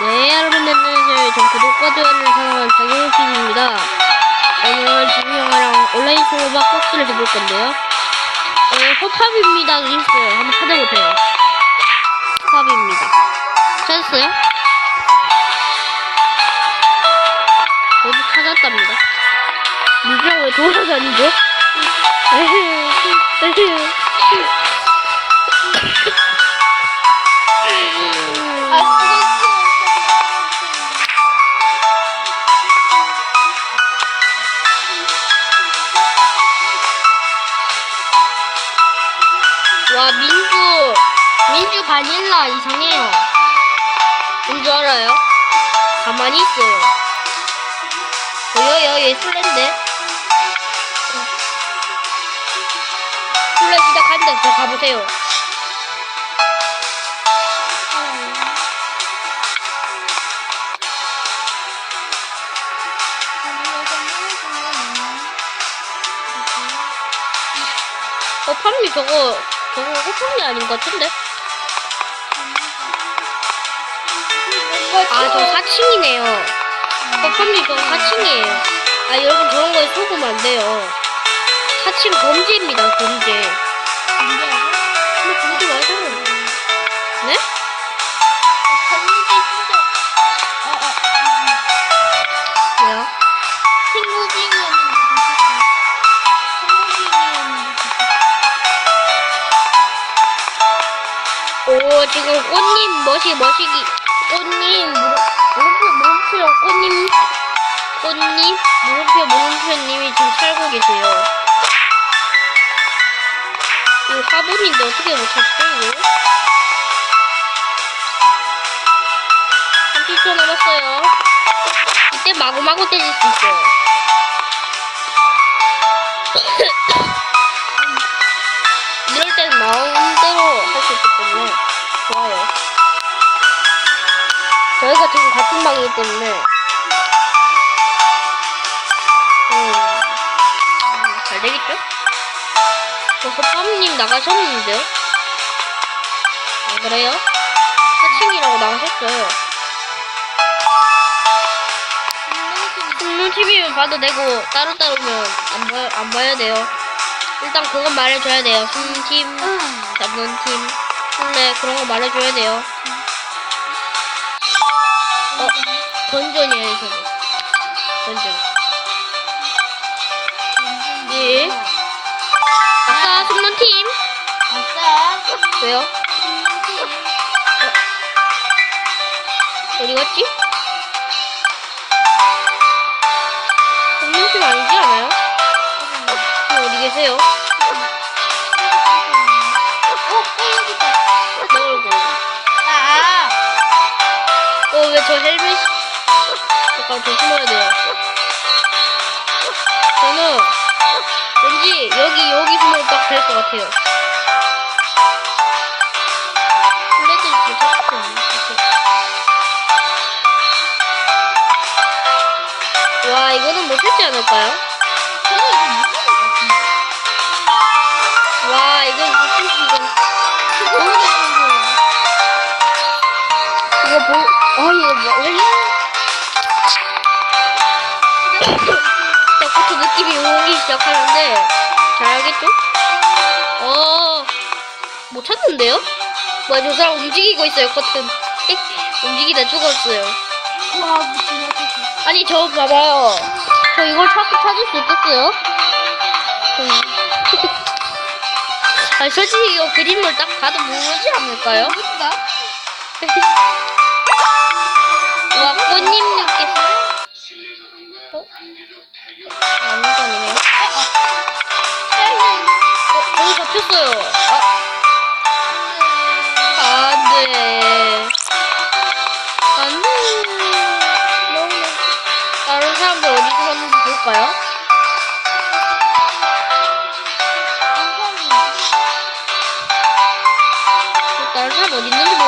네, 여러분 안녕하세요. 전 구독과 좋아요를 사랑하는 장영진입니다. 오늘 지금 형아랑 온라인 소박 박스를 해볼 건데요. 어, 호팝입니다. 있어요. 한번 찾아보세요. 호팝입니다. 찾았어요? 저도 찾았답니다. 물병 왜 돌아다니죠? 에휴, 에휴. 바닐라 이상해요. 뭔줄 알아요? 가만히 있어요. 보여요 얘 술래인데. 술래 시작한다. 저 가보세요. 어 팜미 저거 저거 호팜이 아닌 것 같은데? 아 저 4층이네요. 어 팜미 저거 4층이에요. 아 여러분 저런 거에 속으면 안 돼요. 4층 범죄입니다 범죄. 근데 범죄 말고 네? 왜요? 오 지금 꽃님 머시 머시기 계세요. 이거 화분인데 어떻게 못 찾죠 이거? 30초 남았어요. 이때 마구마구 때릴 수 있어요. 이럴 땐 마음대로 할 수 있기 때문에 좋아요. 저희가 지금 같은 방이기 때문에 음, 잘 되겠죠? 저 허팝님 나가셨는데요? 안 그래요? 4층이라고 나가셨어요. TV 봐도 되고 따로따로면 안, 봐, 안 봐야 돼요. 일단 그건 말해줘야 돼요. 숨팀, 잡는 팀, 술래 그런 거 말해줘야 돼요. 어, 던전이에요, 저거. 던전. 예. 아싸, 숨는 팀. 왜요? 어디 갔지? 숨는 팀 아니지 않아요? 팀 어디 계세요? 너 얼굴. 어, 왜 저 헬멧, 잠깐 저 숨어야 돼요. 될 것 같아요. 저 찾았거든요. 이렇게. 와, 이거는 못했지 않을까요? 와, 이건 무슨, 이건. 이거 뭐, 아, 이거 뭐, 왜? 자꾸부터 느낌이 오기 시작하는데, 잘 알겠죠? 어, 못 찾는데요? 뭐야, 저 사람 움직이고 있어요, 커튼. 띡, 움직이다 죽었어요. 아니, 저 봐봐요. 저 이걸 찾고 찾을 수 있겠어요? 음. 아니, 솔직히 이거 그림을 딱 봐도 모르지 않을까요?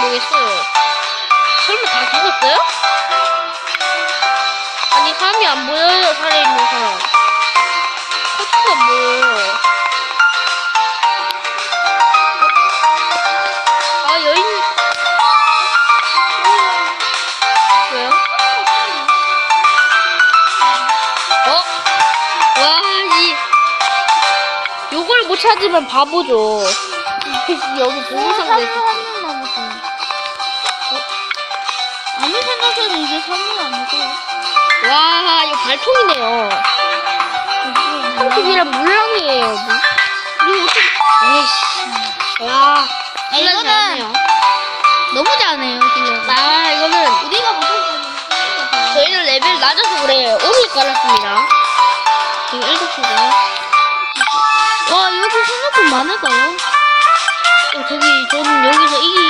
모르겠어요. 설마 다 죽었어요? 아니, 사람이 안 보여요, 살아있는 사람. 코트가 안 보여요. 아, 여인이. 왜요? 어? 와, 이. 요걸 못 찾으면 바보죠. 여기 보호상 됐어. 생각해도 이게 선물 아니고. 와, 이거 발통이네요. 통집이랑 물랑이에요. 뭐. 이거 어떻게, 에이씨. 와, 아, 이거는 너무 잘하네요. 아, 이거는 우리가 못하는 저희는 레벨 낮아서 그래요. 오늘 깔았습니다. 지금 7시고요. 와, 여기 생각보다 많을까요? 어, 저기, 저는 여기서 이기,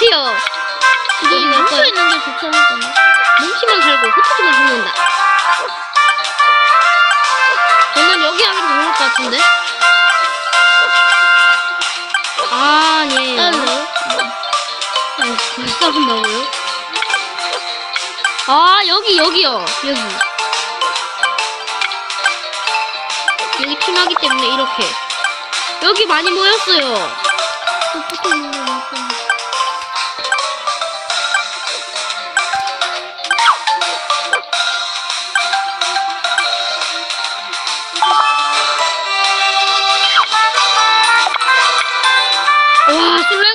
오, 똑같아요. 이게 뭉쳐 갈까요? 있는 게 좋지 않을까요? 뭉치면 살고, 흩어지면 죽는다. 저는 여기 하면 좋을 것 같은데? 아, 아니에요. 알래요? 어, 벌써 한다고요? 아, 여기, 여기요. 여기. 여기 팀하기 때문에 이렇게. 여기 많이 모였어요.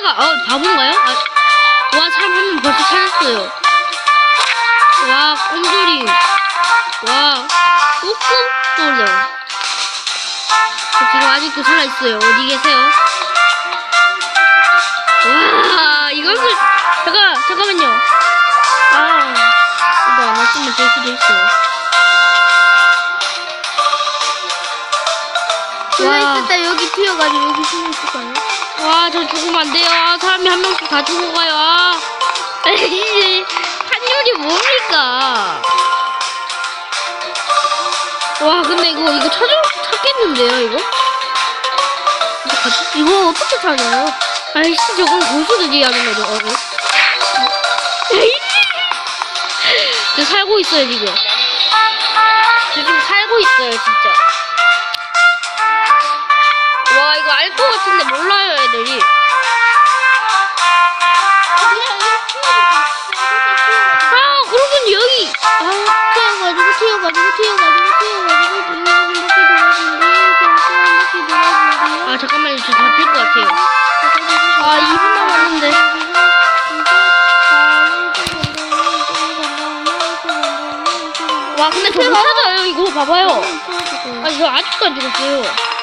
와, 술래가, 어, 바본가요? 아, 와, 사람 한명 벌써 찾았어요. 와, 꼼돌이. 와, 꾹꾹돌려. 저 지금 아직도 살아있어요. 어디 계세요? 와, 이것을, 잠깐, 잠깐만요. 아, 이거 안 왔으면 될 수도 있어요. 와. 있을 때 여기 튀어가지고 여기 숨어 있을까요? 와, 저 죽으면 안 돼요. 아, 사람이 한 명씩 다 죽어가요. 아. 한율이 뭡니까? 와, 근데 이거, 이거 찾을, 찾겠는데요, 이거? 이거 이거 어떻게 찾아요? 아이씨, 저건 고수들이 하는 거죠, 어. 저 살고 있어요, 지금. 저 지금 살고 있어요, 진짜. 와, 이거 알 것 같은데 몰라요, 애들이. 아, 그러면 여기. 아, 튀어가지고 튀어가지고 튀어가지고 튀어가지고 아, 잠깐만요. 저 잡힐 것 같아요. 아, 2분 남았는데. 와, 근데 저 못 찾아요, 이거. 봐봐요. 아, 저 아직도 안 죽었어요.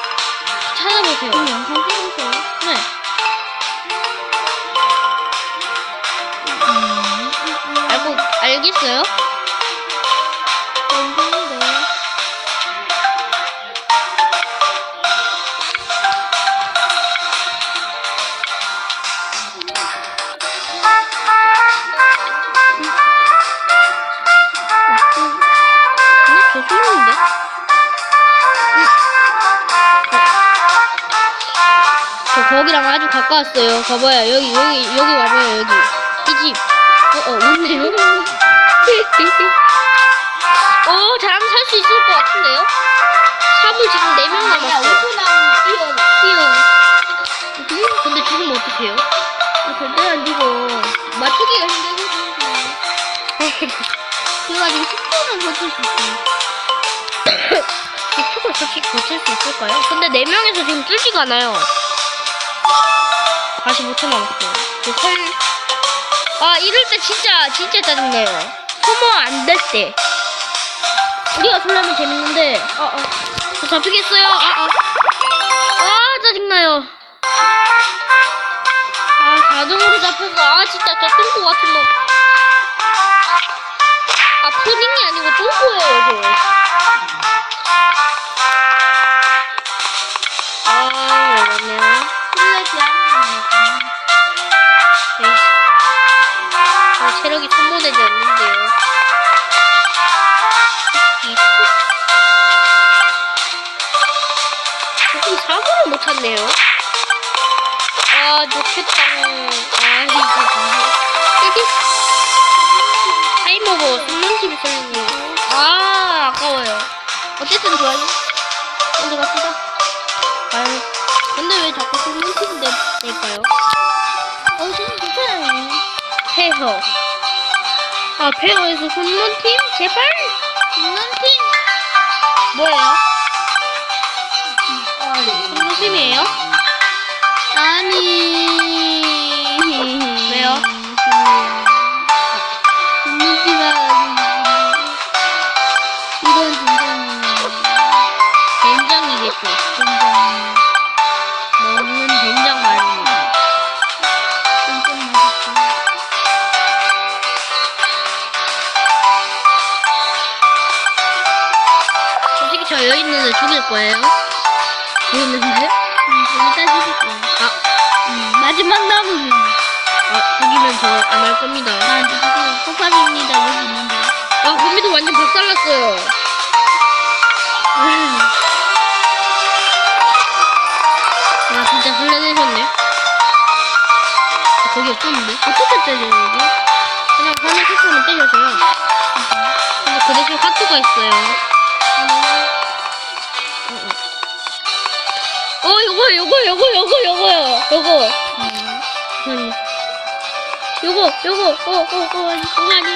찾아보세요. 영상 찍으세요. 네. 알고, 알겠어요? 저 거기랑 아주 가까웠어요. 봐봐요. 여기, 여기, 여기 와봐요. 여기. 이 집. 어, 어, 없네요. 어, 잘하면 살 수 있을 것 같은데요? 삽을 지금 4명 남았어요. 뛰어, 뛰어. 근데 죽으면 어떡해요? 아, 절대 안 죽어. 맞추기가 힘들거든요. 그래가지고 10초는 버틸 수 있어요. 10초를 솔직히 고칠 수 있을까요? 근데 4명에서 지금 뚫지가 않아요. 45초 남았어요. 그 설... 아, 이럴 때 진짜, 진짜 짜증나요. 소모 안 될 때. 우리가 설레면 재밌는데, 아, 아. 저 잡히겠어요? 아, 아. 아, 짜증나요. 아, 자동으로 잡혀서, 아, 진짜 저 똥꼬 같은 놈. 아, 푸딩이 아니고 똥꼬예요, 저. 아, 체력이 소모되지 않는데요. 이 조금 사고를 못 찾네요. 아, 좋겠다. 아, 이거 뭐지? 타이머버 손님집이 설리네요. 아, 아까워요. 어쨌든 좋아요. 먼저 갑시다. 아유, 근데 왜 자꾸 손님집이 될까요? 어, 지금 괜찮아요. 페어. 아, 페어에서 손문팀? 제발? 눈팀. 뭐예요? 손문팀이에요? 아니. 왜요? 눈팀아. 이건 진정이에요. 된장이겠죠. 진정. 여기 있는 애 죽일 거예요. 여기 있는데? 음, 여기다 죽일 거야. 아, 음, 마지막 남은. 아, 죽이면 저 안 할 겁니다. 나한테 주세요. 호팝입니다. 여기 있는데. 아, 거미도 완전 박살났어요. 아, 진짜 설레내셨네. 아, 거기 없었는데? 어떻게 때려요, 여기? 그냥 화면 색깔만 때려줘요. 근데 그 대신 화투가 있어요. 어, 어, 요거, 요거, 요거, 요거, 요거요. 요거. 아니. 요거, 요거, 어, 어, 어, 아니, 어, 아니.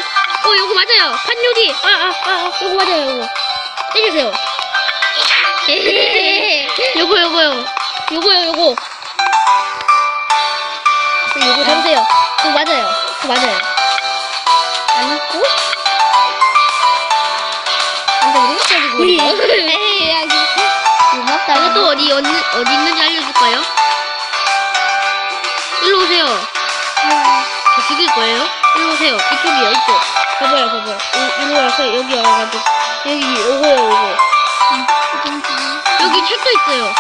어, 요거 맞아요. 판요리. 아, 아, 아, 아, 요거 맞아요, 요거. 때리세요. 요거, 요거요. 요거요, 요거. 그 요거 잡으세요. 그거 맞아요. 그거 맞아요. 아니고? 근데 우리 있어. 에이, 야, 고맙다. 이것도 어디, 어디, 어디 있는지 알려줄까요? 일로 오세요. 저 죽일 거예요? 일로 오세요. 이쪽이요, 이쪽. 봐봐요, 봐봐요. 이, 이리 와서 여기 와가지고. 여기, 요거요, 요거. 여기 책도 있어요.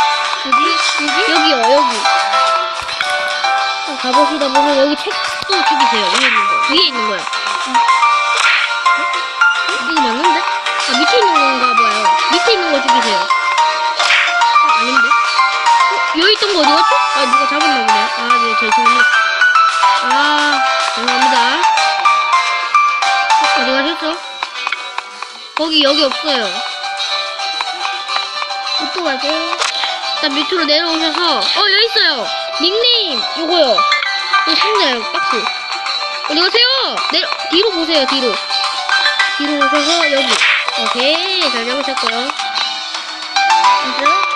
어디? 여기? 여기요, 여기. 어, 가보시다 보면 여기 책도 죽이세요. 위에 있는 거. 위에 있는 거요. 어? 이거 맞는데? 아, 밑에 있는 건가 봐요. 밑에 있는 거 죽이세요. 여기 있던 거 어디 갔지? 아, 누가 잡았나 보네요. 아, 네, 손님. 아, 죄송합니다. 어, 어디 가셨어? 거기, 여기 없어요. 또 가세요. 일단 밑으로 내려오셔서, 어, 여기 있어요! 닉네임! 요거요. 여기 상자요, 박스. 어디 가세요? 내려, 뒤로 보세요, 뒤로. 뒤로 오셔서, 여기. 오케이, 잘 잡으셨고요. 맞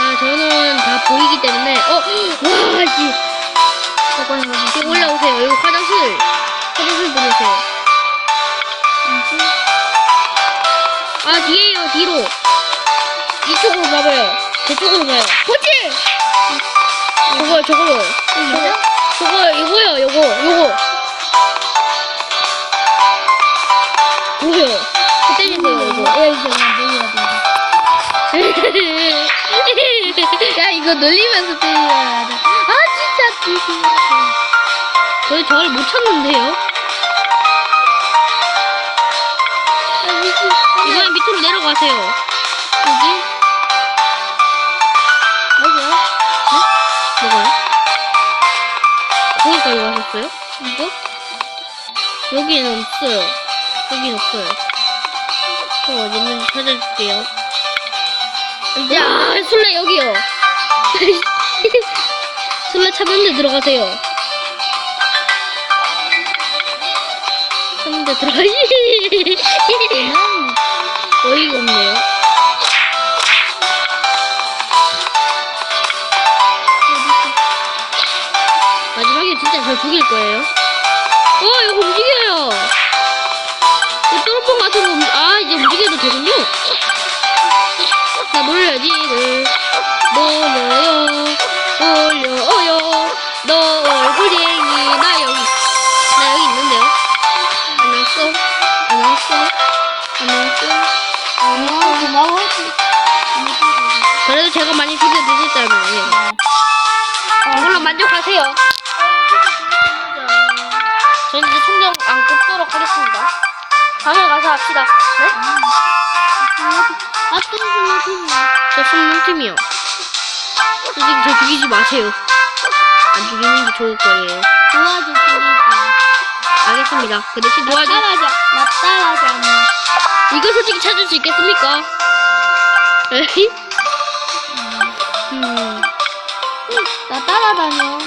자, 저는 다 보이기 때문에, 어, 와, 씨. 여기 올라오세요. 여기 화장실. 화장실 보내세요. 아, 뒤에요, 뒤로. 이쪽으로 가봐요. 저쪽으로 가요. 그렇지! 저거, 저거요. 저거, 저거, 이거요, 요거, 요거. 뭐요? 때리세요, 이거. 에이, 저거 놀려야 돼. 야, 이거 놀리면서 때려야 돼. 아, 진짜 귀신. 저희 저를 못 찾는데요? 이번엔 밑으로 내려가세요. 여기? 여기요? 뭐가요? 거기까지 가셨어요? 이거? 여기는 없어요. 여긴 없어요. 저 어디 있는지 찾아줄게요. 야, 술래 여기요. 술래 찾는데 들어가세요. 찾는데 들어가. 얘는 어이가 없네요. 마지막에 진짜 저 죽일 거예요. 어, 이거 움직여요. 이 뚜루뽕 같은 거. 아, 이제 움직여도 되군요. 나 놀려야지, 를 놀려요, 놀려요. 너 얼굴쟁이, 나 여기, 나 여기 있는데요. 안 왔어, 안 왔어, 안 왔어. 아, 고마워. 그래도 제가 많이 죽여드렸다면, 예. 이걸로 만족하세요. 저는 이제 총경 안 꼽도록 하겠습니다. 방에 가서 합시다. 네? 아, 또 숨는 팀저 숨는 팀이요. 선생님, 저 죽이지 마세요. 안 죽이는 게 좋을 거예요. 도와줘, 도와줘. 알겠습니다. 그 대신 도와줘. 따라하자. 나 따라하자. 이거 솔직히 찾을 수 있겠습니까? 에이? 나 따라다녀.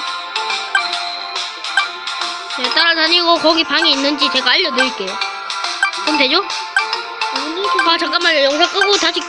네, 따라다니고 거기 방이 있는지 제가 알려드릴게요. 그럼 되죠? 아 잠깐만요. 영상 끄고 다시 기...